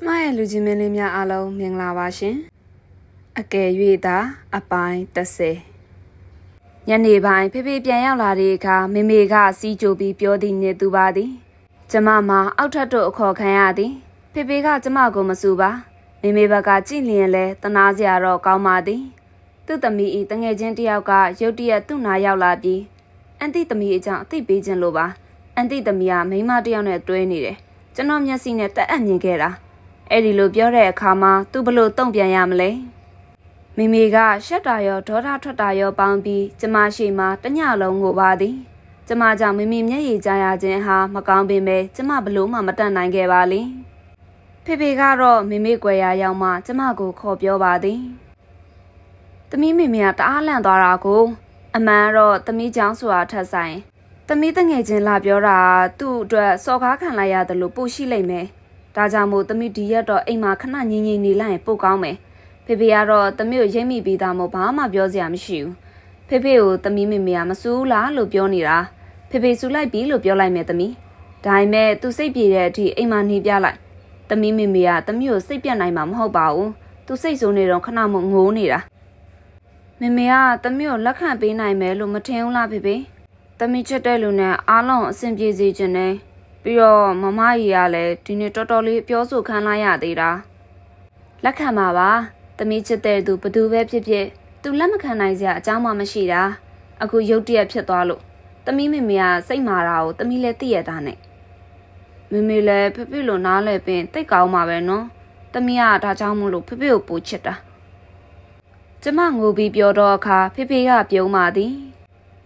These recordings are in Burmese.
ကျမရဲ့လူချင်းမင်းလေးများအားလုံးမင်္ဂလာပါရှင်အကယ်၍သာအပိုင်း30ညနေပိုင်းဖေဖေပြန်ရောက်လာတဲ့အခါမေမေကစီးကြိုပြီးပြောသည်နှင့်သူပါသည်ကျမမှာအောက်ထပ်တို့အခေါ်ခံရသည်ဖေဖေကကျမကိုမစူပါမေမေဘက်ကကြည့်လျင်လဲတနာစရာတော့ကောင်းပါသည်သူ့သမီးဤတငယ်ချင်းတယောက်ကရုတ်တရက်သူ့နာရောက်လာပြီးအန်တီသမီးအကြောင်းအသိပေးခြင်းလို့ပါအန်တီသမီးကမိန်းမတစ်ယောက်နဲ့တွဲနေတယ်ကျွန်တော်မျက်စိနဲ့တက်အပ်မြင်ခဲ့တာ အဲ့ဒီလိုပြောတဲ့အခါမှာသူဘလို့တုံ့ပြန်ရမလဲမိမိကရှက်တာရောဒေါသထွက်တာရောပေါင်းပြီးကျမရှိမှတညလုံးငိုပါသည်ကျမကြောင့်မိမိမျက်ရည်ကျရခြင်းဟာမကောင်းပင်ပဲကျမဘလို့မှမတတ်နိုင်ခဲ့ပါလေဖေဖေကတော့မိမိကွယ်ရာရောက်မှကျမကိုခေါ်ပြောပါသည်သမီးမိမိကတအားလန့်သွားတာကို အမှန်တော့သမီးချောင်းဆိုတာထက်ဆိုင်သမီးတငယ်ချင်းလာပြောတာသူ့အတွက်စော်ကားခံလိုက်ရတယ်လို့ပို့ရှိလိမ့်မယ် ဒါကြောင့်မို့သမီးဒီရက်တော့အိမ်မှာခဏငြိမ်ငြိမ်နေလိုက်ရင်ပိုကောင်းမယ်ဖေဖေကတော့သမီးကိုရိတ်မိပြီးသားမို့ဘာမှပြောစရာမရှိဘူးဖေဖေကိုသမီးမေမေကမစူးလားလို့ပြောနေတာဖေဖေစူးလိုက်ပြီလို့ပြောလိုက်မယ်သမီးဒါပေမဲ့သူစိတ်ပြေတဲ့အထိအိမ်မှာနေပြလိုက်သမီးမေမေကသမီးကိုစိတ်ပြတ်နိုင်မှာမဟုတ်ပါဘူးသူစိတ်ဆိုးနေတော့ခဏမှငိုးနေတာမေမေကသမီးကိုလက်ခံပေးနိုင်မယ်လို့မထင်ဘူးလားဖေဖေသမီးချက်တဲ့လူနဲ့အားလုံးအဆင်ပြေစေချင်တယ် ပြီးတော့မမကြီးကလည်းဒီနေ့တော်တော်လေးပြောဆိုခံလိုက်ရသေးတာလက်ခံပါပါသမီးချစ်တဲ့သူဘသူပဲဖြစ်ဖြစ်သူလက်မခံနိုင်စရာအကြောင်းမှမရှိတာအခုရုတ်တရက်ဖြစ်သွားလို့သမီးမေမေကစိတ်မာတာကိုသမီးလည်းသိရတာနဲ့မေမေလည်းဖေဖေလိုနားလဲပင်တိတ်ကောင်းမှာပဲနော်သမီးကဒါကြောင့်မို့လို့ဖေဖေကိုပူချစ်တာကျမငိုပြီးပြောတော့အခါဖေဖေကပြုံးပါသည်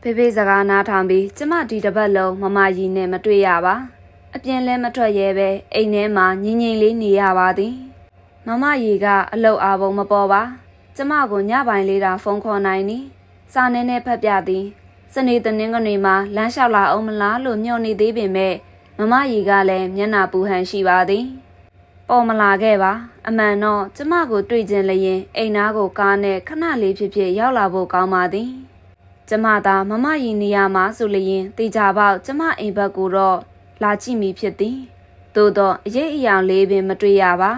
ဖေဖေစကားနားထောင်ပြီးကျမဒီတစ်ပတ်လုံးမမကြီးနဲ့မတွေ့ရပါ အပြင်လဲမထွက်ရဲပဲအိမ်ထဲမှာငြိမ်ငြိမ်လေးနေရပါသည်မမရီကအလုတ်အားပုံမပေါ်ပါကျမကိုညပိုင်းလေးတာဖုန်းခေါ်နိုင်နီစာနေနဲ့ဖတ်ပြသည်စနေတနင်္ဂနွေမှာလမ်းလျှောက်လာအောင်မလားလို့ညှော်နေသေးပေမဲ့မမရီကလည်းမျက်နှာပူဟန်ရှိပါသည်ပေါ်မလာခဲ့ပါ အမှန်တော့ကျမကိုတွေ့ခြင်းလျင်အိမ်သားကိုကားနဲ့ခဏလေးဖြစ်ဖြစ်ရောက်လာဖို့ကောင်းပါသည်ကျမသာမမရီနေရာမှာဆိုလျင်တေချာပေါက်ကျမအိမ်ဘက်ကိုတော့ လာကြည့်မိဖြစ်သည်သို့တော့အရေးအယောင်လေးပင်မတွေ့ရပါ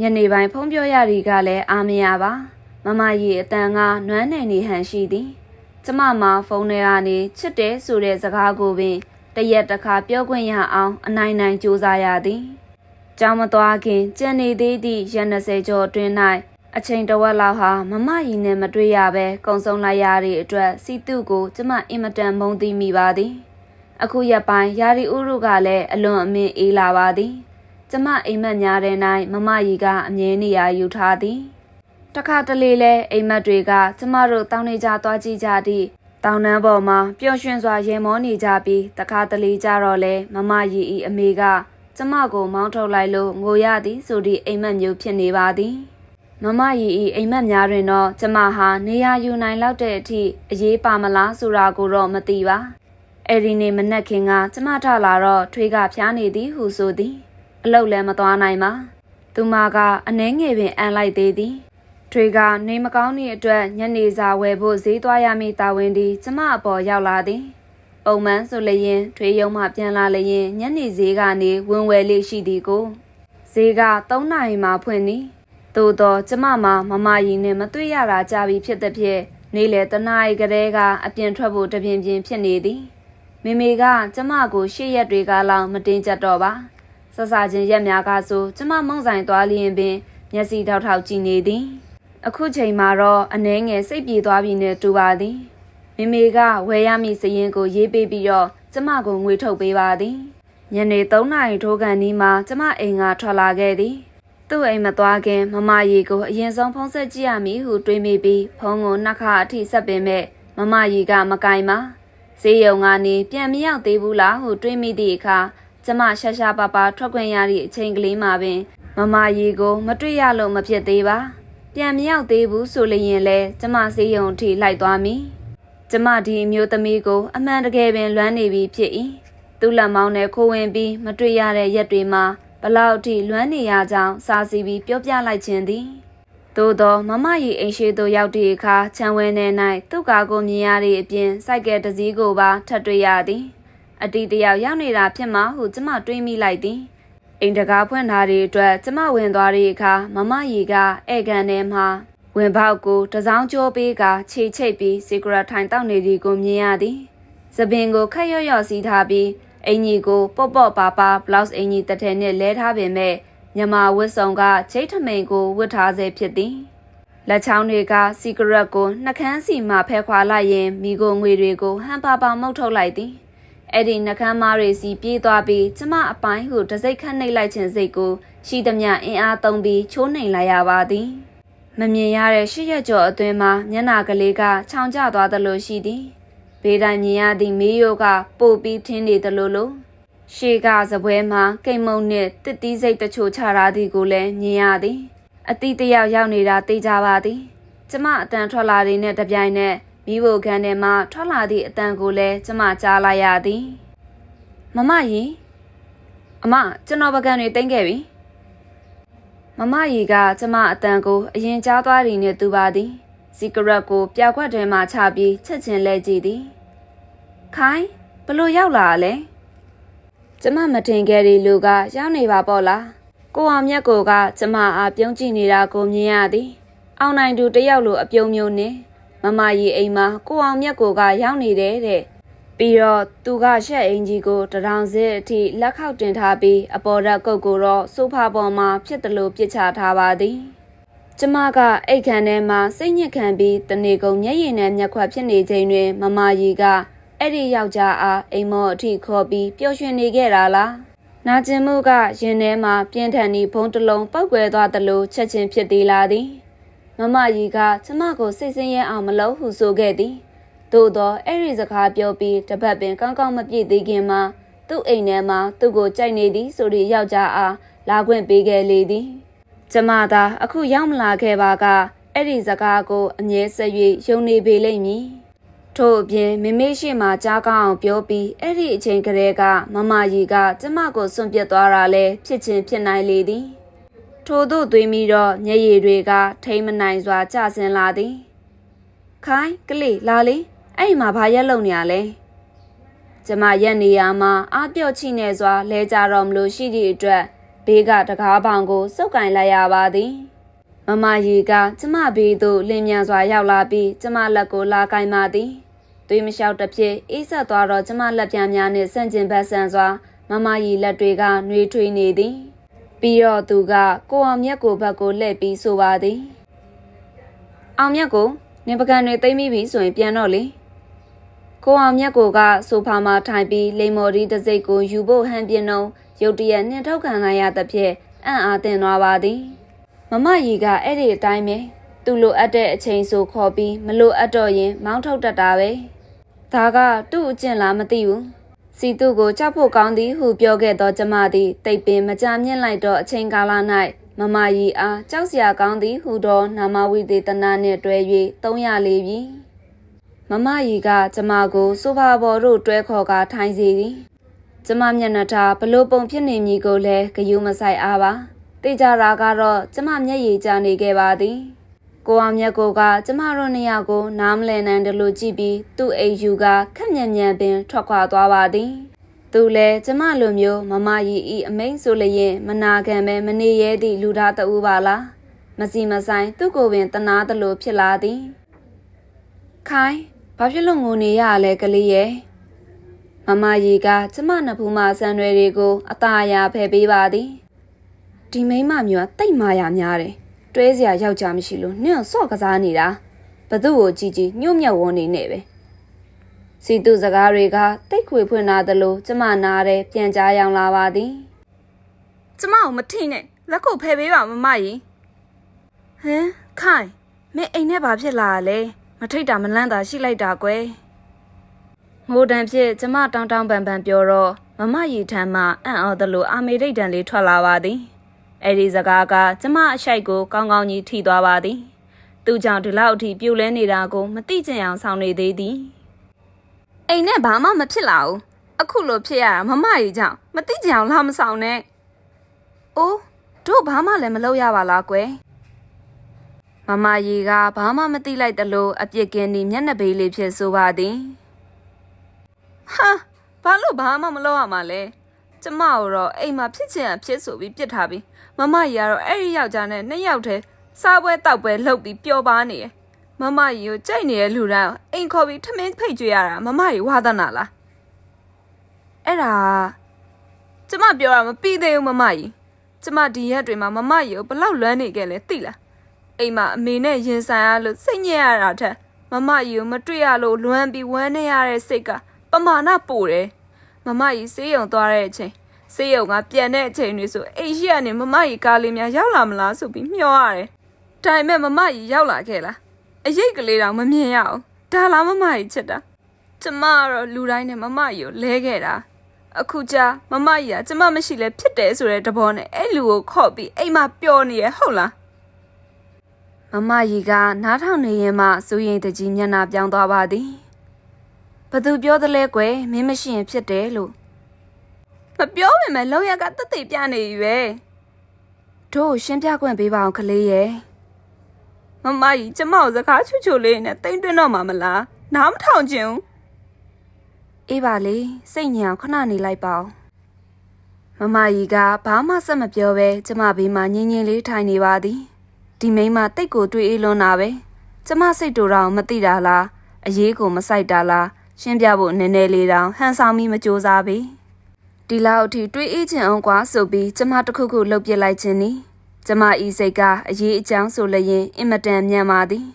ညနေပိုင်းဖုံးပြောရသည်ကလည်းအားမရပါမမကြီးအတန်ကနွမ်းနယ်နေဟန်ရှိသည်ကျမမှာဖုန်းထဲကနေချစ်တယ်ဆိုတဲ့စကားကိုပင်တရက်တစ်ခါပြောခွင့်ရအောင်အနိုင်နိုင်စူးစမ်းရသည်ကြောင်မသွားခင်ကြံနေသေးသည့်ရက်20ကျော်အတွင်း၌အချိန်တဝက်လောက်ဟာမမကြီးနဲ့မတွေ့ရဘဲကုံဆုံးလိုက်ရသည့်အတွက်စီတုကိုကျမအင်မတန်မုန်းသိမိပါသည် အခုရက်ပိုင်းယာရီဥရုကလည်းအလွန်အမင်းအေးလာပါသည်ကျမအိမ်မက်များတဲ့၌မမကြီးကအမြဲနေရာယူထားသည်တခါတလေလဲအိမ်မက်တွေကကျမတို့တောင်းနေကြသွားကြည့်ကြသည့်တောင်နှမ်းပေါ်မှာပျော်ရွှင်စွာရေမောနေကြပြီးတခါတလေကြတော့လဲမမကြီးဤအမေကကျမကိုမောင်းထုတ်လိုက်လို့ငိုရသည်ဆိုသည့်အိမ်မက်မျိုးဖြစ်နေပါသည်မမကြီးဤအိမ်မက်များတွင်တော့ကျမဟာနေရာယူနိုင်လောက်တဲ့အထိအရေးပါမလားဆိုတာကိုတော့မသိပါ အဲ့ဒီနေ့မနက်ခင်းကကျမထလာတော့ထွေးကဖျားနေသည်ဟုဆိုသည် အလုတ်လည်းမသွားနိုင်ပါသူမကအနှဲငယ်ပင်အန်လိုက်သေးသည်ထွေးကနေမကောင်းသည့်အတွက်ညနေစာဝယ်ဖို့ဈေးသွားရမည့်တာဝန်ဒီကျမအပေါ်ရောက်လာသည်ပုံမှန်ဆိုလျင်ထွေးရုံမှပြန်လာလျင်ညနေဈေးကနေဝင်ဝယ်လေးရှိသည်ကိုဈေးက3နာရီမှဖွင့်သည်သို့တော့ကျမမှာမမကြီးနဲ့မတွေ့ရတာကြာပြီဖြစ်သည်ဖြင့်နေ့လေတနာရီကလေးကအပြင်ထွက်ဖို့တပြင်းပြင်းဖြစ်နေသည် မိမိကကျမကိုရှေ့ရက်တွေကလောက်မတင်ကြတော့ပါဆဆချင်းရက်များကဆိုကျမမုံဆိုင်သွားလျင်ပင် မျက်စိထောက်ထောက်ကြည့်နေသည် အခုချိန်မှာတော့အနှဲငယ်စိတ်ပြေသွားပြီနဲ့တူပါသည်မိမိကဝယ်ရမည့်စရင်ကိုရေးပေးပြီးတော့ကျမကိုငွေထုတ်ပေးပါသည်ညနေ3နာရီထိုးကန်ဒီမှာကျမအိမ်ကထွက်လာခဲ့သည်သူ့အိမ်မသွားခင်မမရီကိုအရင်ဆုံးဖုံးဆက်ကြည့်ရမည်ဟုတွေးမိပြီးဖုံးကိုနှစ်ခါအထိဆက်ပင်မဲ့မမရီကမကင်ပါ ဈေးရုံကနေပြန်မရောက်သေးဘူးလားဟုတွေးမိသည့်အခါကျမရှာရှာပါပါထွက်ခွင့်ရသည့်အချိန်ကလေးမှာပင် မမရီကို မတွေ့ရလို့မဖြစ်သေးပါ ပြန်မရောက်သေးဘူးဆိုလျင်လဲကျမဈေးရုံထိလိုက်သွားမည်ကျမဒီအမျိုးသမီးကိုအမှန်တကယ်ပင်လွမ်းနေပြီဖြစ်၏သူ့လက်မောင်းနဲ့ခိုးဝင်ပြီးမတွေ့ရတဲ့ရက်တွေမှာဘလောက်ထိလွမ်းနေရကြောင်းစာစီပြီးပြောပြလိုက်ခြင်းသည် သို့သောမမရီအိမ်ရှိသို့ရောက်သည့်အခါခြံဝဲနေ၌သူ့ကာကိုမြင်ရသည့်အပြင်စိုက်ကဲတစ်စည်းကိုပါထပ်တွေ့ရသည်အတီးတယောက်ရောက်နေတာဖြစ်မှဟုကျမတွေးမိလိုက်သည်အိမ်တကားဖွင့်ထားတဲ့အတွက်ကျမဝင်သွားတဲ့အခါမမရီကဧကန်ထဲမှာဝင်ပေါက်ကိုတစောင်းကြောပေးကခြေချိတ်ပြီးစီကရက်ထိုင်တောက်နေသည်ကိုမြင်ရသည်သပင်ကိုခက်ရော့ရော့စီးထားပြီးအင်ကြီးကိုပေါ့ပေါ့ပါပါဘလောက်စ်အင်ကြီးတစ်ထည်နဲ့လဲထားပေမဲ့ မြမဝတ်စုံကချိတ်ထမိန်ကိုဝတ်ထားစေဖြစ်သည်လက်ချောင်းတွေကစီကရက်ကိုနှကန်းစီမှဖဲခွာလိုက်ရင်မိโกငွေတွေကိုဟန်ပါပါမုတ်ထုတ်လိုက်သည်အဲ့ဒီနှကန်းမားတွေစီပြေးသွားပြီးကျမအပိုင်းကိုတစိတ်ခတ်နှိပ်လိုက်ခြင်းစိတ်ကိုရှိသမျှအင်အားသုံးပြီးချိုးနှိမ်လိုက်ရပါသည်မမြင်ရတဲ့ရှစ်ရက်ကျော်အတွင်းမှာမျက်နာကလေးကခြောင်ကျသွားသလိုရှိသည်ဘေးတိုင်းမြင်ရသည့်မေးရိုးကပို့ပြီးထင်းနေသလိုလို ရှေးကစပွဲမှာကိတ်မုံနှင့်တစ်တီးစိတ်တချို့ချထားသည်ကိုလည်းမြင်ရသည်အတိတယောက်ရောက်နေတာသိကြပါသည်ကျမအတန်ထွက်လာတဲ့နဲ့တပြိုင်နက်မိဖို့ခန်းထဲမှထွက်လာသည့်အတန်ကိုလည်းကျမကြားလိုက်ရသည်မမကြီးအမကျွန်တော်ပကံတွေတင်ခဲ့ပြီမမကြီးကကျမအတန်ကိုအရင်ကြားသွားသည်နဲ့သူပါသည်စီကရက်ကိုပြာခွက်ထဲမှချပြီးချက်ချင်းလဲကြည့်သည်ခိုင်းဘလို့ရောက်လာလဲ ကျမမတင်ခဲ့တဲ့လူကရောက်နေပါပေါ့လားကိုအောင်မြတ်ကိုကကျမအားပြုံးကြည့်နေတာကိုမြင်ရသည်။အောင်နိုင်သူတယောက်လိုအပြုံးမျိုးနဲ့မမကြီးအိမ်မှာကိုအောင်မြတ်ကိုကရောက်နေတယ်တဲ့။ပြီးတော့သူကရှက်အင်ကြီးကိုတရောင်စစ်အထိလက်ခောက်တင်ထားပြီးအပေါ်ဓာတ်ကုတ်ကိုတော့ဆိုဖာပေါ်မှာဖြစ်တယ်လို့ပြစ်ချထားပါသည်။ကျမကအိတ်ခမ်းထဲမှာစိတ်ညစ်ခံပြီးတနေကုန်မျက်ရည်နဲ့မျက်ခွက်ဖြစ်နေချိန်တွင်မမကြီးက အဲ့ဒီယောက်ျားအားအိမ်မော်အထိခေါ်ပြီးပျော်ရွှင်နေခဲ့တာလား။နာကျင်မှုကရင်ထဲမှာပြင်းထန်သည့်ဘုံတစ်လုံးပောက်ကွယ်သွားသလိုချက်ချင်းဖြစ်သေးလာသည်မမကြီးကကျမကိုစိတ်ဆင်းရဲအောင်မလုပ်ဟုဆိုခဲ့သည်သို့သောအဲ့ဒီစကားပြောပြီးတပတ်ပင်ကောင်းကောင်းမပြည့်သေးခင်မှာသူ့အိမ်ထဲမှာသူ့ကိုကြိုက်နေသည်ဆိုပြီးယောက်ျားအားလာခွင့်ပေးခဲ့လေသည်ကျမသာအခုရောက်မလာခဲ့ပါကအဲ့ဒီစကားကိုအမြဲဆက်၍ယုံနေပေလိမ့်မည် ထို့အပြင်မမေရှိမှကြားကောင်းအောင်ပြောပြီးအဲ့ဒီအချိန်ကလေးကမမကြီးကကျမကိုစွန့်ပစ်သွားတာလဲဖြစ်ချင်းဖြစ်နိုင်လေသည်ထို့သို့သွေးပြီးတော့မျက်ရည်တွေက ထိမ့်မနိုင်စွာကျဆင်းလာသည်ခိုင်းကလေးလာလေအဲ့ဒီမှာဘာရက်လုံနေရလဲကျမရက်နေရမှာအပြော့ချိနေစွာလဲကြတော့မလို့ရှိသည့်အတွက်ဘေးကတကားပေါင်ကိုစုပ်ကင်လိုက်ရပါသည်မမကြီးကကျမဘေးသို့လင်းမြန်စွာရောက်လာပြီးကျမလက်ကိုလာကင်ပါသည် သွေးမလျှောက်တစ်ဖြစ်အေးဆက်သွားတော့ကျမလက်ပြန်များနှင့်ဆန့်ကျင်ဘက်ဆန်စွာမမကြီးလက်တွေကနှွေးထွေးနေသည်ပြီးတော့သူကကိုအောင်မြတ်ကိုဘက်ကိုလှည့်ပြီးဆိုပါသည်အောင်မြတ်ကိုနင်ပကံတွေသိမ့်မိပြီဆိုရင်ပြန်တော့လေကိုအောင်မြတ်ကိုကဆိုဖာမှာထိုင်ပြီးလိမ္မော်ဒီတစ်စိတ်ကိုယူဖို့ဟန်ပြင်းတော့ရုတ်တရက်နှင်ထုတ်ခံလိုက်ရသဖြင့်အံ့အားသင့်သွားပါသည်မမကြီးကအဲ့ဒီအတိုင်းပဲသူ့လိုအပ်တဲ့အချိန်ဆိုခေါ်ပြီးမလိုအပ်တော့ရင်မောင်းထုတ်တတ်တာပဲ ဒါကသူ့အကျင့်လားမသိဘူးစီသူကိုကြောက်ဖို့ကောင်းသည်ဟုပြောခဲ့သောကျမသည်တိတ်ပင်မကြမြင့်လိုက်တော့အချိန်ကာလ၌မမကြီးအားကြောက်စရာကောင်းသည်ဟုသောနာမဝိသေသနာနှင့်တွဲ၍သုံးရလေပြီမမကြီးကကျမကိုဆိုဖာပေါ်သို့တွဲခေါ်ကာထိုင်စေသည်ကျမမျက်နှာထားဘလို့ပုံဖြစ်နေမည်ကိုလည်းဂယုမဆိုင်အားပါသိကြတာကတော့ကျမမျက်ရည်ကျနေခဲ့ပါသည် ကိုအောင်မြတ်ကိုကကျမတို့နှစ်ယောက်ကိုနားမလည်နိုင်တယ်လို့ကြည့်ပြီးသူ့အိမ်ယူကခက်မြန်မြန်ပင်ထွက်ခွာသွားပါသည်သူလည်းကျမလိုမျိုးမမကြီးဤအမိန်ဆိုလျင်မနာခံပဲမနေရဲသည့်လူသားတဦးပါလားမစီမဆိုင်သူ့ကိုယ်ပင်တနာသလိုဖြစ်လာသည်ခိုင်းဘာဖြစ်လို့ငိုနေရလဲကလေးရဲ့မမကြီးကကျမနှစ်ဖူးမှဆန်ရွယ်တွေကိုအตาအရာဖယ်ပေးပါသည်ဒီမိန်းမမျိုးကတိတ်မာရများတယ် တွဲစရာယောက်ျားမရှိလို့နင့်ဆော့ကစားနေတာဘသူ့ကိုကြည်ကြည်ညှို့မြတ်ဝန်းနေနေပဲစီတုစကားတွေကတိတ်ခွေဖွင့်လာသလိုကျမနားတဲ့ပြန်ကြားရောင်လာပါသည်ကျမကိုမထိနဲ့လက်ကိုဖယ်ပေးပါမမကြီးဟမ်ခိုင်မင်းအိမ်ထဲဘာဖြစ်လာလဲမထိတ်တာမလန့်တာရှိလိုက်တာကွယ်ငိုတံဖြင့်ကျမတောင်းတောင်းပန်ပန်ပြောတော့မမရီထမ်းမှအံ့ဩသလိုအာမေရိတ်တန်လေးထွက်လာပါသည် အဲ့ဒီစကားကကျမအရှိုက်ကိုကောင်းကောင်းကြီးထိသွားပါသည်သူကြောင့်ဒီလောက်အထိပြိုလဲနေတာကိုမသိချင်အောင်ဆောင်နေသေးသည်အိမ်နဲ့ဘာမှမဖြစ်လာဘူးအခုလိုဖြစ်ရတာမမကြီးကြောင့်မသိကြအောင်လာမဆောင်နဲ့အိုးတို့ဘာမှလည်းမလုပ်ရပါလားကွယ်မမရီကဘာမှမသိလိုက်သလိုအပြစ်ကင်းဒီမျက်နှာပေးလေးဖြစ်ဆိုပါသည်ဟာဘာလို့ဘာမှမလုပ်ရမှာလဲ ကျမတို့တော့အိမ်မှာဖြစ်ချင်အဖြစ်ဆိုပြီးပြစ်ထားပြီးမမကြီးကတော့အဲ့ဒီယောက်ျားနဲ့နှစ်ယောက်တည်းစားပွဲတောက်ပွဲလှုပ်ပြီးပျော်ပါနေတယ်မမကြီးကိုကြိုက်နေတဲ့လူတိုင်းအိမ်ခေါ်ပြီးထမင်းဖိတ်ကြွေရတာမမကြီးဝါသနာလားအဲ့ဒါကျမပြောတာမပြီးသေးဘူးမမကြီးကျမဒီရက်တွေမှာမမကြီးကိုဘလောက်လွမ်းနေခဲ့လဲသိလားအိမ်မှာအမေနဲ့ရင်ဆိုင်ရလို့စိတ်ညစ်ရတာထက်မမကြီးကိုမတွေ့ရလို့လွမ်းပြီးဝမ်းနေရတဲ့စိတ်ကပမာဏပိုတယ် မမကြီးဆေးရုံသွားတဲ့အချိန်ဆေးရုံကပြန်တဲ့အချိန်တွေဆိုအိမ်ရှိကနေမမကြီးကားလေးများရောက်လာမလားဆိုပြီးမျှော်ရတယ်ဒါပေမဲ့မမကြီးရောက်လာခဲ့လားအရေးကလေးတောင်မမြင်ရအောင်ဒါလားမမကြီးချစ်တာကျမကတော့လူတိုင်းနဲ့မမကြီးကိုလဲခဲ့တာအခုကြာမမကြီးကကျမမရှိလဲဖြစ်တယ်ဆိုတဲ့တဘောနဲ့အဲ့လူကိုခော့ပြီးအိမ်မှာပျော်နေရဟုတ်လားမမကြီးကနားထောင်နေရင်မှစိုးရိမ်တကြီးမျက်နှာပြောင်းသွားပါသည် ဘသူပြောသလဲကွယ်မင်းမရှိရင်ဖြစ်တယ်လို့မပြောပေမဲ့လုံရကတက်သိပြနေရွယ်တို့ရှင်းပြခွင့်ပေးပါအောင်ကလေးရဲ့မမကြီးကျမကိုစကားချွတ်ချွတ်လေးနဲ့တိမ်တွင်းတော့မှာမလားနားမထောင်ချင်ဘူးအေးပါလေစိတ်ညစ်အောင်ခဏနေလိုက်ပါဦးမမကြီးကဘာမှဆက်မပြောပဲကျမဘေးမှာငင်းငင်းလေးထိုင်နေပါသည်ဒီမိန်းမတိတ်ကိုတွေးအေးလွန်းတာပဲကျမစိတ်တူတောင်မသိတာလားအရေးကိုမဆိုင်တာလား ရှင်းပြဖို့နည်းနည်းလေးတောင်ဟန်ဆောင်ပြီးမကြိုးစားပေဒီလောက်အထိတွေးအေးချင်အောင်ကွာဆိုပြီးကျမတစ်ခုခုလှုပ်ပစ်လိုက်ခြင်းနီကျမဤစိတ်ကအရေးအကြောင်းဆိုလျင်အင်မတန်မြန်ပါသည်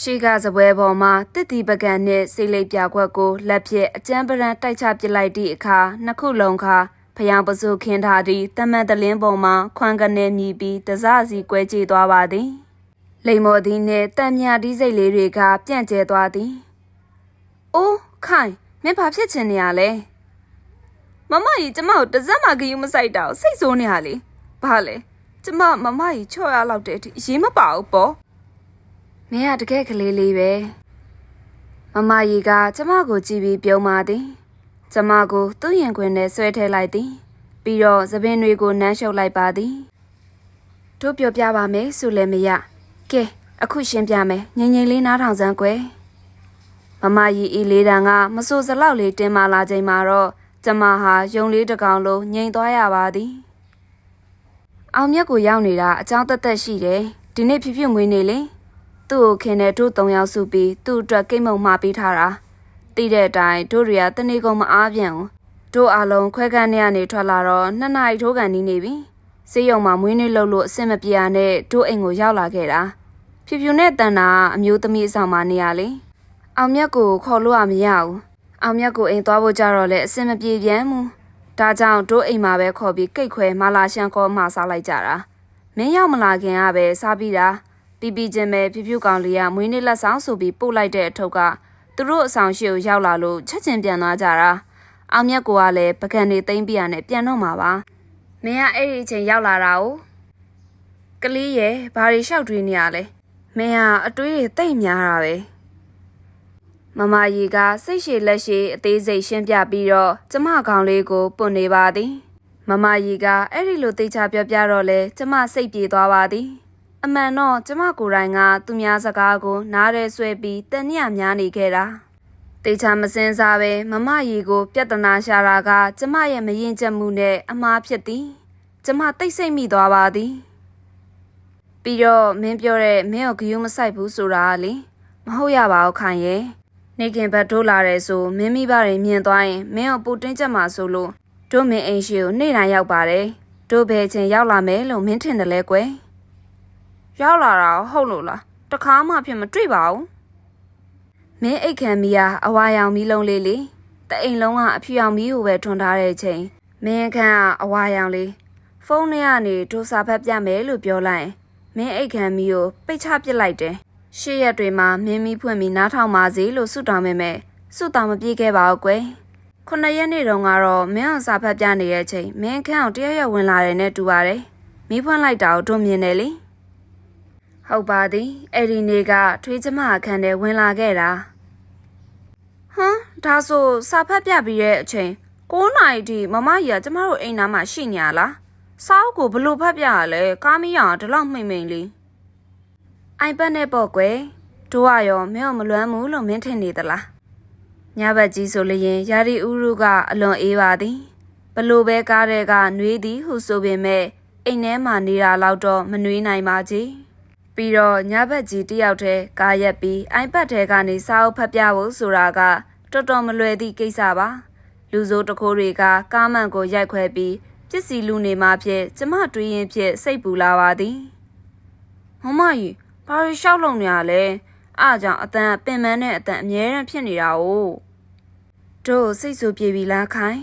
ရှိကစပွဲပေါ်မှာတစ်တီပကံနဲ့စိတ်လိပ်ပြခွက်ကိုလက်ဖြင့်အကျန်းပရန်တိုက်ချပစ်လိုက်သည့်အခါနှစ်ခုလုံးခါဖျောင်ပစုခင်းထားသည့်တမန်တလင်းပေါ်မှာခွန်ကနေမြည်ပြီးတစစီကွဲကြေးသွားပါသည်လိမ္မော်သည်နှင့်တံမြဒီစိတ်လေးတွေကပြန့်ကျဲသွားသည်အိုး ခိုင်မင်းဘာဖြစ်ချင်နေရလဲမမကြီးကျမကိုတစ်စက်မှဂယူမဆိုင်တာကိုစိတ်ဆိုးနေရလေဘာလဲကျမမမကြီးချော့ရလောက်တဲ့အထိအရေးမပါဘူးပေါ့မင်းကတကယ်ကလေးလေးပဲမမကြီးကကျမကိုကြည့်ပြီးပြုံးပါသည်ကျမကိုသူ့ရင်ခွင်ထဲဆွဲထည့်လိုက်သည် ပြီးတော့သပင်တွေကိုနမ်းရှုပ်လိုက်ပါသည်တို့ပြောပြပါမယ်ဆိုလည်းမရကဲအခုရှင်းပြမယ်ငိမ့်ငိမ့်လေးနားထောင်စမ်းကွယ် မမကြီးဤလေးတန်ကမဆိုစလောက်လေးတင်မာလာချိန်မှာတော့ကျမဟာယုံလေးတစ်ကောင်လုံးငိမ့်သွားရပါသည်အောင်မြတ်ကိုရောက်နေတာအကြောင်းသက်သက်ရှိတယ်ဒီနေ့ဖြစ်ဖြစ်မွေးနေလေသူ့ကိုခင်တဲ့တို့၃ယောက်စုပြီးသူ့အတွက်ကိတ်မုံမှာပေးထားတာတိတဲ့အတိုင်းတို့တွေကတနေ့ကုန်မအားပြန်ဘူးတို့အားလုံးခွဲခန်းထဲကနေထွက်လာတော့နှစ်နာရီထိုးကန်နီးနေပြီ။စေးရုံမှာမွေးနေ့လှုပ်လို့အဆင်မပြေရနဲ့တို့အိမ်ကိုရောက်လာခဲ့တာ။ဖြူဖြူနဲ့တန်တာကအမျိုးသမီးအဆောင်မှာနေရလေ။ အောင်မြတ်ကိုခေါ်လို့ရမရဘူး။အောင်မြတ်ကိုအိမ်သွားဖို့ကြတော့လေအဆင်မပြေပြန်ဘူး။ဒါကြောင့်တို့အိမ်မှာပဲခေါ်ပြီးကိတ်ခွဲမလာရှန်ခေါ်မှစားလိုက်ကြတာ။မင်းရောက်မလာခင်ကပဲစားပြီးတာ။ပြီးပြီးချင်းပဲဖြူဖြူကောင်လေးကမွေးနေ့လက်ဆောင်ဆိုပြီးပို့လိုက်တဲ့အထုပ်ကသူတို့အဆောင်ရှိကိုရောက်လာလို့ချက်ချင်းပြန်သွားကြတာ။အောင်မြတ်ကိုကလည်းပကံနေသိမ့်ပြရနဲ့ပြန်တော့မှာပါမင်းကအဲ့ဒီအချိန်ရောက်လာတာ哦ကလေးရဲ့ဘာတွေလျှောက်တွေးနေရလဲမင်းကအတွေးတွေတိတ်များတာပဲ မမကြီးကစိတ်ရှည်လက်ရှည်အသေးစိတ်ရှင်းပြပြီးတော့ကျမကောင်လေးကိုပွန်နေပါသည်မမကြီးကအဲ့ဒီလိုသိချပြောပြတော့လဲကျမစိတ်ပြေသွားပါသည်အမှန်တော့ကျမကိုယ်တိုင်ကသူများစကားကို နားရဲဆွဲပြီးတန်ညများနေခဲ့တာတေချာမစင်းစားပဲမမရီကို ပြဿနာရှာတာက ကျမရဲ့မရင်ချက်မှုနဲ့အမားဖြစ်သည်ကျမတိတ်ဆိတ်မိသွားပါသည်ပြီးတော့မင်းပြောတဲ့မင်းကိုဂယုမဆိုင်ဘူးဆိုတာကလေမဟုတ်ရပါဘူးခိုင်ရဲ့ နေခင်ဘတ်ထိုးလာတယ်ဆိုမင်းမိဘတွေမြင်သွားရင်မင်းကိုပူတင်းချက်မှာဆိုလို့တို့မင်းအိမ်ရှိကိုနေ့တိုင်းရောက်ပါတယ်တို့ဘယ်ချင်းရောက်လာမယ်လို့မင်းထင်တယ်လဲကွယ်ရောက်လာတာဟုတ်လို့လားတခါမှဖြစ်မတွေ့ပါဘူးမင်းအိတ်ခံမီယာအဝါရောင်မီးလုံးလေးလေတအိမ်လုံးကအဖြူရောင်မီးကိုပဲထွန်ထားတဲ့ချိန်မင်းခန့်ကအဝါရောင်လေးဖုန်းထဲကနေဒိုစာဖက်ပြမယ်လို့ပြောလိုက်ရင်မင်းအိတ်ခံမီးကိုပိတ်ချပစ်လိုက်တယ် ရှေ့ရက်တွေမှာမင်းမီးဖွင့်ပြီးနားထောင်ပါစေလို့ဆုတောင်းမိမယ်ဆုတောင်းမပြေခဲ့ပါဘူးကွယ်ခုနှစ်ရက်နေ့တုန်းကတော့မင်းအောင်စာဖက်ပြနေတဲ့အချိန်မင်းခန့်အောင်တရရက်ဝင်လာတယ်နဲ့တူပါတယ်မီးဖွင့်လိုက်တာကိုတို့မြင်တယ်လေဟုတ်ပါသည်အဲ့ဒီနေ့ကထွေးကျမအခန်းထဲဝင်လာခဲ့တာဟမ်ဒါဆိုစာဖတ်ပြပြီးတဲ့အချိန်9နာရီထိမမကြီးကကျမတို့အိမ်သားမှာရှိနေရလားစာအုပ်ကိုဘလို့ဖတ်ပြရလဲကားမီးရအောင်ဒီလောက်မှိမ့်မှိန်လေး iPad နဲ့ပေါ့ကွယ်တို့ကရောမင်းတို့မလွမ်းဘူးလို့မင်းထင်နေသလားညဘက်ကြီးဆိုလျင်ယာရီဥရုကအလွန်အေးပါသည်ဘလို့ပဲကားတဲ့ကနှွေးသည်ဟုဆိုပေမဲ့အိမ်ထဲမှာနေတာတော့တော့မနှွေးနိုင်ပါကြီးပြီးတော့ညဘက်ကြီးတယောက်တည်းကားရက်ပြီး iPad ထဲကနေစာအုပ်ဖတ်ပြဖို့ဆိုတာကတော်တော်မလွယ်သည့်ကိစ္စပါလူစိုးတခိုးတွေကကားမှန်ကိုရိုက်ခွဲပြီးပစ္စည်းလူနေမှဖြစ်ကျမတွေးရင်ဖြစ်စိတ်ပူလာပါသည်မမကြီး ဘာလို့ရှောက်လုံနေရလဲအားကြောင့်အတန်ပင်ပန်းတဲ့အတန်အမြဲတမ်းဖြစ်နေတာ哦တို့စိတ်ဆူပြေပြီလားခိုင်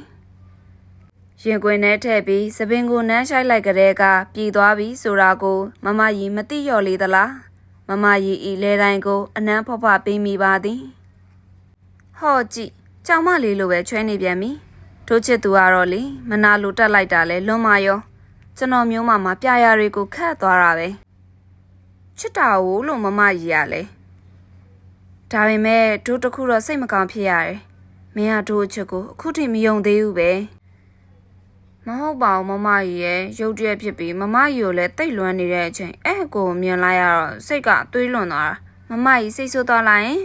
ရင်ခွင်ထဲထည့်ပြီးသပင်ကိုနမ်းရှိုက်လိုက်ကြတဲ့ကပြည်သွားပြီဆိုတာကို မမကြီးမသိလျော်လေသလားမမကြီးဤလဲတိုင်းကို အနမ်းဖော့ဖော့ပေးမိပါသည်ဟော့ကြည့်ကြောင်မလေးလိုပဲချွဲနေပြန်ပြီထိုးချစ်သူကတော့လေမနာလိုတက်လိုက်တာလဲလွန်မရောကျွန်တော်မျိုးမမပြာရတွေကိုခတ်သွားတာပဲ ချစ်တာကိုလို့မမကြီးရလဲဒါပေမဲ့တို့တစ်ခုတော့စိတ်မကောင်းဖြစ်ရတယ်မင်းကတို့အချစ်ကိုအခုထိမယုံသေးဘူးပဲမဟုတ်ပါဘူးမမကြီးရဲ့ရုတ်တရက်ဖြစ်ပြီးမမကြီးကိုလည်းတိတ်လွမ်းနေတဲ့အချိန်အဲ့ကိုမြင်လိုက်ရတော့စိတ်ကအသွေးလွန်သွားတာမမကြီးစိတ်ဆိုးသွားလိုက်ရင်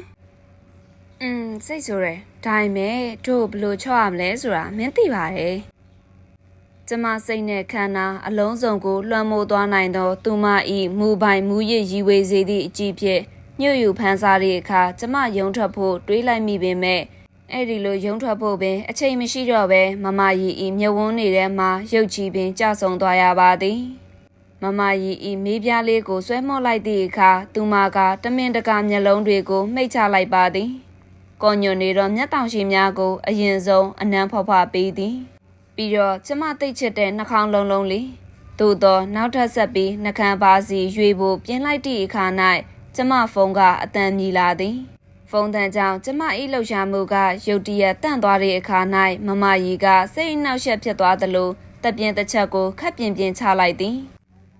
อืมစိတ်ဆိုးတယ်ဒါပေမဲ့တို့ဘယ်လိုချော့ရမလဲဆိုတာမင်းသိပါတယ် ကျမစိတ်နဲ့ခန္ဓာအလုံးစုံကိုလွှမ်းမိုးသွားနိုင်သော သူမ၏မူပိုင်မူရည်ရည်ဝေစေသည့်အကြည့်ဖြင့်ညှို့ယူဖန်စားသည့်အခါကျမယုံထွက်ဖို့တွေးလိုက်မိပေမဲ့အဲ့ဒီလိုယုံထွက်ဖို့ပင်အချိန်မရှိတော့ပဲမမကြီးဤမြဝန်းနေတဲ့မှာရုပ်ချီပင်ကြဆုံသွားရပါသည်မမကြီးဤမေးပြားလေးကိုဆွဲမော့လိုက်သည့်အခါသူမကတမင်တကာမျက်လုံးတွေကိုမှိတ်ချလိုက်ပါသည်ကောညွန်နေတော့မျက်တောင်ရှိများကို အရင်ဆုံးအနမ်းဖော်ဖော်ပေးသည် ပြီးတော့ကျမသိတ်ချစ်တဲ့နှာခေါင်းလုံးလုံးလေးသို့တော့နောက်ထပ်ဆက်ပြီးနှကန်းပါစီရွေဖို့ပြင်းလိုက်သည့်အခါ၌ကျမဖုန်းကအတန်မြည်လာသည် ဖုန်းတန်ကြောင့်ကျမ၏လှုပ်ရှားမှုကရုတ်တရက်တန့်သွားတဲ့အခါ၌မမကြီးကစိတ်အနှောက်အယှက်ဖြစ်သွားသလိုတပြင်းတစ်ချက်ကိုခက်ပြင်းပြင်းချလိုက်သည်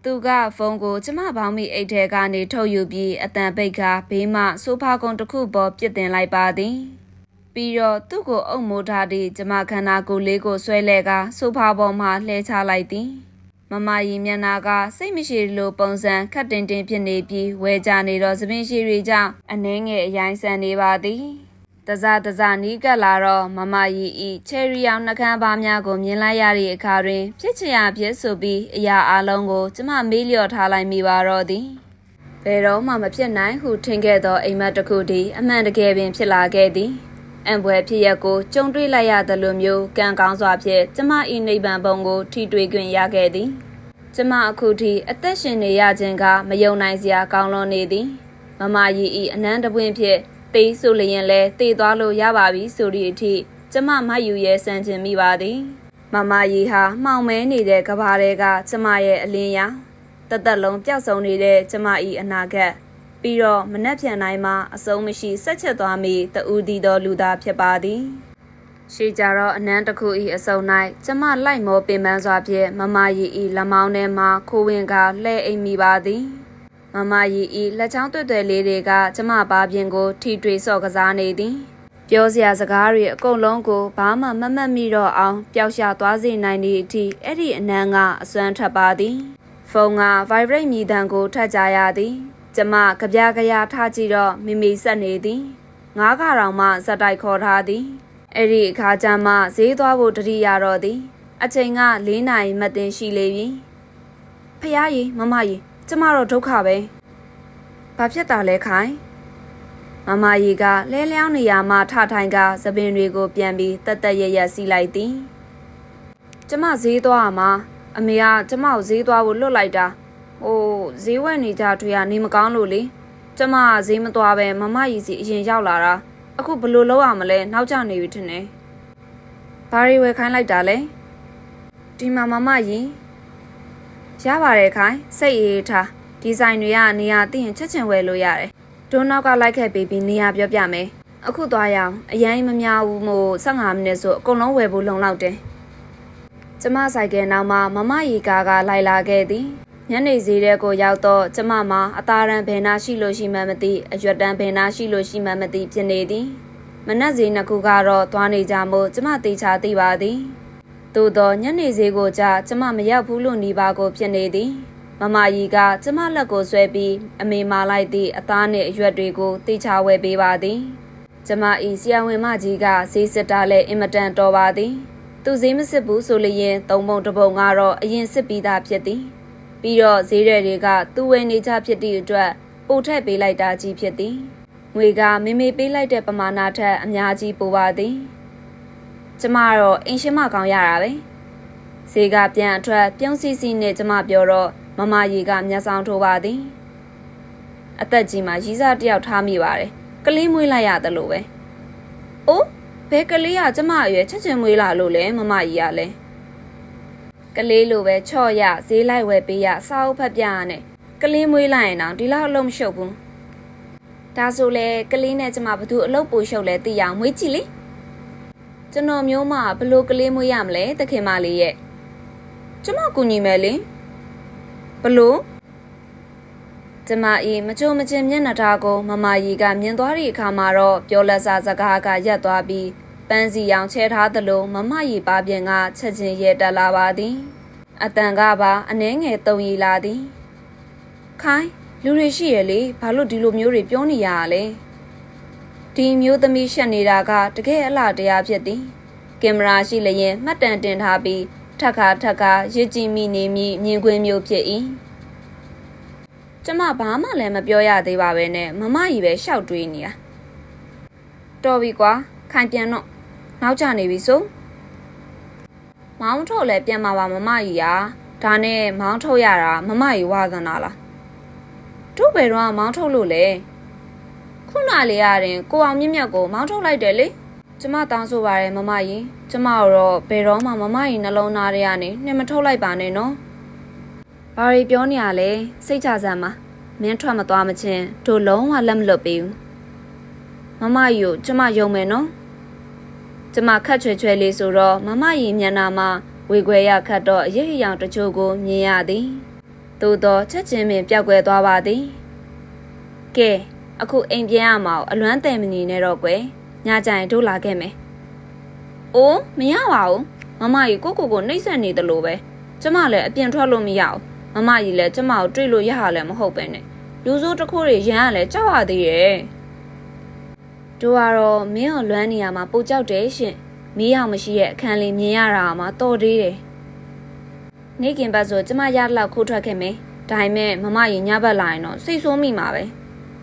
သူကဖုန်းကိုကျမဘောင်းမိအိတ်ထဲကနေထုတ်ယူပြီးအတန်ပိတ်ကဘေးမှဆိုဖာကုံတစ်ခုပေါ်ပြစ်တင်လိုက်ပါသည် ပြီးတော့သူ့ကိုအုပ်မိုးထားသည့်ကျမခန္ဓာကိုယ်လေးကိုဆွဲလဲကဆိုဖာပေါ်မှလှဲချလိုက်သည်မမကြီးမျက်နာကစိတ်မရှိလိုပုံစံခက်တင်တင်ဖြစ်နေပြီးဝဲကြနေတော့သပင်ရှိတွေကြောင့်အနှင်းငယ်အရိုင်းဆန်နေပါသည်တစတစနီးကပ်လာတော့မမကြီးဤချယ်ရီအောင်နှကန်းပါများကိုမြင်လိုက်ရသည့်အခါတွင်ဖြစ်ချင်ရဖြစ်ဆိုပြီးအရာအလုံးကိုကျမမေးလျော့ထားလိုက်မိပါတော့သည်ဘယ်တော့မှမဖြစ်နိုင်ဟုထင်ခဲ့သောအိမ်မက်တစ်ခုတည်းအမှန်တကယ်ပင်ဖြစ်လာခဲ့သည် အံပွဲဖြစ်ရက်ကိုကြုံတွေ့လိုက်ရသလိုမျိုးကံကောင်းစွာဖြင့်ကျမဤနိဗ္ဗာန်ဘုံကိုထိတွေ့ခွင့်ရခဲ့သည်ကျမအခုထိအသက်ရှင်နေရခြင်းကမယုံနိုင်စရာကောင်းလွန်နေသည်မမကြီးဤအနန္တပွင့်ဖြင့်တေးဆိုလျင်လဲတည်သွားလို့ရပါပြီဆိုသည့်အထိကျမမယူရဲစမ်းခြင်းမိပါသည်မမကြီးဟာမှောင်မဲနေတဲ့ကဘာတွေကကျမရဲ့အလင်းရောင်တသက်လုံးပျောက်ဆုံးနေတဲ့ကျမဤအနာဂတ် ပြီးတော့မနှက်ပြန်တိုင်းမှာအဆုံးမရှိဆက်ချက်သွားမိတူဒီသောလူသားဖြစ်ပါသည်ရှေးကြတော့အနန်းတစ်ခုဤအစုံ၌ကျမလိုက်မောပင်ပန်းစွာဖြင့်မမကြီးဤလက်မောင်းထဲမှခိုးဝင်ကလှဲအိမ်မိပါသည်မမကြီးဤလက်ချောင်းတွေ့တွေ့လေးတွေကကျမပါပြင်ကိုထိတွေ့ဆော့ကစားနေသည်ပြောစရာစကားတွေအကုန်လုံးကိုဘာမှမမှတ်မိတော့အောင်ပျောက်ရှာသွားစေနိုင်သည့်အထိအဲ့ဒီအနန်းကအစွမ်းထပ်ပါသည်ဖုန်းက vibrate မြည်တံကိုထပ်ကြရသည် ကျမကြပြကြရထားကြည့်တော့မိမိဆက်နေသည်ငါးခါတောင်မှဇက်တိုက်ခေါ်ထားသည်အဲ့ဒီအခါကျမှဈေးသွားဖို့တတိရတော့သည် အချိန်က၄နာရီမတင်ရှိလေပြီဖះကြီးမမကြီးကျမတော့ဒုက္ခပဲဘာဖြစ်တာလဲခိုင်မမကြီးကလဲလျောင်းနေရမှထထိုင်ကသပင်တွေကို ပြန်ပြီးတက်တက်ရရစီးလိုက်သည်ကျမဈေးသွားမှာအမေကကျမကိုဈေးသွားဖို့လွတ်လိုက်တာ ဟိုဈေးဝယ်နေကြတွေ့ရနေမကောင်းလို့လေကျမကဈေးမသွားပဲမမကြီးစီအရင်ရောက်လာတာအခုဘယ်လိုလုပ်ရမလဲနောက်ကျနေပြီထင်တယ်ဘာတွေဝယ်ခိုင်းလိုက်တာလဲဒီမှာမမကြီးရပါတယ်ခိုင်စိတ်အေးထားဒီဇိုင်တွေကနေရာသိရင်ချက်ချင်ဝယ်လို့ရတယ်ဒိုးနောက်ကလိုက်ခဲ့ပြီးပြီးနေရာပြောပြမယ်အခုသွားရအောင်အရင်မများဘူးမို့15မိနစ်ဆိုအကုန်လုံးဝယ်ဖို့လုံလောက်တယ်ကျမဆိုင်ကယ်နောက်မှာမမရီကားကလိုက်လာခဲ့သည် ညနေစီတဲ့ကိုရောက်တော့ကျမမှာအသားရန်ဘယ်နာရှိလို့ရှိမှမသိအရွက်တန်းဘယ်နာရှိလို့ရှိမှမသိဖြစ်နေသည်မနက်စီနှစ်ခုကတော့သွားနေကြမို့ကျမတေချာသိပါသည်သို့တော့ညနေစီကိုကြာကျမမရောက်ဘူးလို့နေပါကိုဖြစ်နေသည်မမကြီးကကျမလက်ကိုဆွဲပြီးအမေမာလိုက်သည့်အသားနှင့်အရွက်တွေကိုတေချာဝယ်ပေးပါသည်ကျမဤဆရာဝန်မကြီးကဈေးစစ်တာလဲအင်မတန်တော်ပါသည်သူသူဈေးမစစ်ဘူးဆိုလျင်သုံးပုံတစ်ပုံကတော့အရင်စစ်ပြီးသားဖြစ်သည် ပြီးတော့ဈေးရတွေကသူ့ဝယ်နေကြဖြစ်သည့်အတွက်ပိုထက်ပေးလိုက်တာကြီးဖြစ်သည်ငွေကမေမေပေးလိုက်တဲ့ပမာဏထက်အများကြီးပိုပါသည်ကျမတော့အင်ရှင်မကောင်းရတာပဲဈေးကပြန်အထွက်ပြုံးစီစီနဲ့ကျမပြောတော့မမကြီးကမျက်စောင်းထိုးပါသည်အသက်ကြီးမှရီးစားတယောက်ထားမိပါတယ်ကလေးမွေးလိုက်ရတယ်လို့ပဲအိုးဘဲကလေးကကျမအရွယ်ချက်ချင်းမွေးလာလို့လဲမမကြီးကလည်း ကလေးလိုပဲချော့ရဈေးလိုက်ဝယ်ပေးရစာအုပ်ဖတ်ပြရနဲ့ကလေးမွေးလိုက်ရင်တော့ဒီလောက်အလုံးမရှုပ်ဘူးဒါဆိုလေကလေးနဲ့ကျမဘသူအလုပ်ပိုရှုပ်လဲသိရအောင်မွေးကြည့်လေကျွန်တော်မျိုးမဘလို့ကလေးမွေးရမလဲတခင်မလေးရဲ့ကျမကူညီမယ်လေဘလို့ကျမအေးမကြုံမကျင်မျက်နှာထားကိုမမကြီးကမြင်သွားသည့်အခါမှာတော့ပြောလက်စားစကားကရက်သွားပြီး ပန်းစီရောင်ချဲထားသလိုမမကြီးပါပြင်ကချက်ချင်းရဲတက်လာပါသည်အတန်ကပါအနှဲငယ်တုံရီလာသည်ခိုင်းလူတွေရှိရလေဘာလို့ဒီလိုမျိုးတွေပြောနေရတာလဲဒီမျိုးသမီးရှက်နေတာကတကယ်အလားတရားဖြစ်သည်ကင်မရာရှိလျင်မှတ်တမ်းတင်ထားပြီးထက်ခါထက်ခါရစ်ကြည့်မိနေမိမြင်ကွင်းမျိုးဖြစ်၏ကျမဘာမှလည်းမပြောရသေးပါပဲနဲ့မမကြီးပဲရှောက်တွေးနေတာတော်ပြီကွာခိုင်ပြန်တော့ နောက်ကျနေပြီဆိုမောင်းထုတ်လည်းပြန်มาပါမမကြီးရာဒါနဲ့မောင်းထုတ်ရတာမမကြီးဝါသနာလားတို့ဘယ်တော့မောင်းထုတ်လို့လဲခုနလေးရတယ်ကိုအောင်မြင့်မြတ်ကိုမောင်းထုတ်လိုက်တယ်လေကျမတောင်းဆိုပါရယ်မမကြီးကျမတော့ဘယ်တော့မှမမကြီးနှလုံးသားထဲကနေနှင်မထုတ်လိုက်ပါနဲ့နော်ဘာရီပြောနေရလဲစိတ်ချစမ်းပါမင်းထွက်မသွားမချင်းတို့လုံးဝလက်မလွတ်ပေးဘူးမမကြီးကိုကျမယုံမယ်နော် ကျမခတ်ချွဲချွဲလေးဆိုတော့မမကြီးမျက်နှာမှာဝေခွဲရခတ်တော့အရေးအယောင်တချို့ကိုမြင်ရသည်သို့တော့ချက်ချင်းပင်ပျောက်ကွယ်သွားပါသည်ကဲအခုအိမ်ပြန်ရမှာအလွမ်းတယ်မနေနဲ့တော့ကွယ်ညကြရင်တို့လာခဲ့မယ်။အိုးမရပါဘူး။မမကြီးကိုကိုကိုနှိမ့်ဆက်နေတယ်လို့ပဲ။ကျမလည်းအပြင်ထွက်လို့မရဘူး။မမကြီးလည်းကျမကိုတွေ့လို့ရရလည်းမဟုတ်ပဲနဲ့။လူစိုးတစ်ခုတွေရန်ရလဲကြောက်ရသေးရဲ့။ တို့ကတော့မင်းကိုလွမ်းနေရမှာပိုကြောက်တယ်ရှင်။မီးအောင်မရှိရဲ့အခန်းလေးမြင်ရတာမှတော်သေးတယ်။နေကင်ဘတ်ဆိုကျမရလောက်ခိုးထွက်ခဲ့မယ်။ဒါပေမဲ့မမကြီးညဘက်လာရင်တော့စိတ်ဆိုးမိမှာပဲ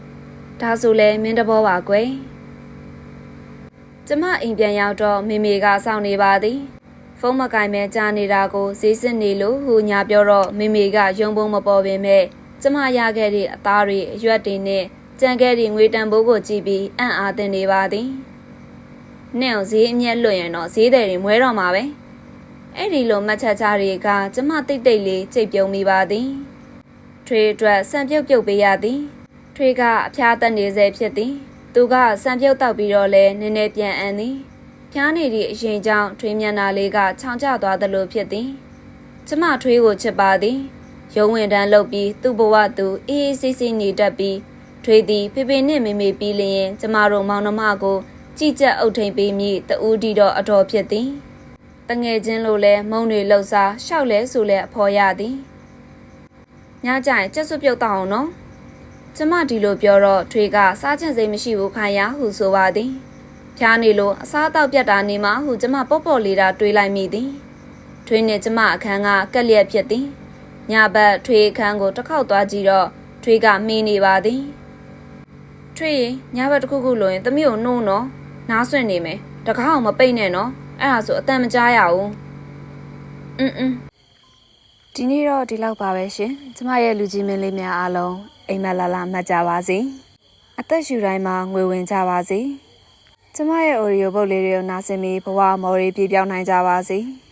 ။ဒါဆိုလဲမင်းတဘောပါကွယ်။ကျမအိမ်ပြန်ရောက်တော့မေမေကစောင့်နေပါသည်ဖုန်းမကင်မဲကြားနေတာကိုဈေးစစ်နေလို့ဟူညာပြောတော့မေမေကယုံပုံမပေါ်ပင်မဲ့ကျမရခဲ့တဲ့အသားတွေအရွက်တွေနဲ့ ကြံခဲ့တဲ့ငွေတန်ဖိုးကိုကြည့်ပြီးအံ့အားသင့်နေပါသည်နဲ့အောင်ဈေးအမျက်လွတ်ရင်တော့ဈေးတယ်တွေမွဲတော့မှာပဲအဲ့ဒီလိုမှတ်ချက်ကြားတွေကကျမတိတ်တိတ်လေးကြိတ်ပြုံးမိပါသည်ထွေအတွက်စံပြုတ်ပြုတ်ပေးရသည်ထွေကအဖျားတက်နေစေဖြစ်သည်သူကစံပြုတ်တောက်ပြီးတော့လဲနည်းနည်းပြန်အန်သည်ဖျားနေသည့်အရင်ကြောင့်ထွေးမျက်နာလေးကချောင်ကျသွားသလိုဖြစ်သည်ကျမထွေးကိုချစ်ပါသည်ရုံးဝင်တန်းလုပ်ပြီးသူ့ဘဝသူအေးအေးဆေးဆေးနေတတ်ပြီး ထွေးသည်ဖေဖေနဲ့မေမေပြီးလျင်ကျမတို့မောင်နှမကိုကြည်ကြက်အုပ်ထိန်ပေးမိတူးဒီတော့အတော်ဖြစ်သည်တငယ်ချင်းလိုလဲမုံတွေလှုပ်စားရှောက်လဲဆိုလဲအဖော်ရသည်ညကြရင်ကြက်စွပ်ပြုတ်တော့အောင်နော်ကျမဒီလိုပြောတော့ထွေကစားချင်စိတ်မရှိဘူးခိုင်ရဟုဆိုပါသည်ဖျားနေလို့အစားတောက်ပြတ်တာနေမှဟုကျမပေါ့ပေါ့လေးတာတွေးလိုက်မိသည်ထွေနဲ့ကျမအခန်းကကက်လျက်ဖြစ်သည်ညဘက်ထွေအခန်းကိုတစ်ခေါက်သွားကြည့်တော့ထွေကမင်းနေပါသည် ထွေညဘက်တစ်ခုခုလို့ရင်သမီးကိုနှိုးနော်နားဆွင့်နေမယ်တကားအောင်မပိတ်နဲ့နော်အဲ့ဒါဆိုအတန်မကြားရဘူးအင်းအင်းဒီနေ့တော့ဒီလောက်ပါပဲရှင်ကျမရဲ့လူကြီးမင်းလေးများအားလုံးအိမ်မလာလာမှတ်ကြပါစေအသက်ရှူတိုင်းမှာငွေဝင်ကြပါစေကျမရဲ့ Oreo ပုတ်လေးတွေကိုနားဆင်ပြီးဘဝမော်ရီပြေပြောင်းနိုင်ကြပါစေ။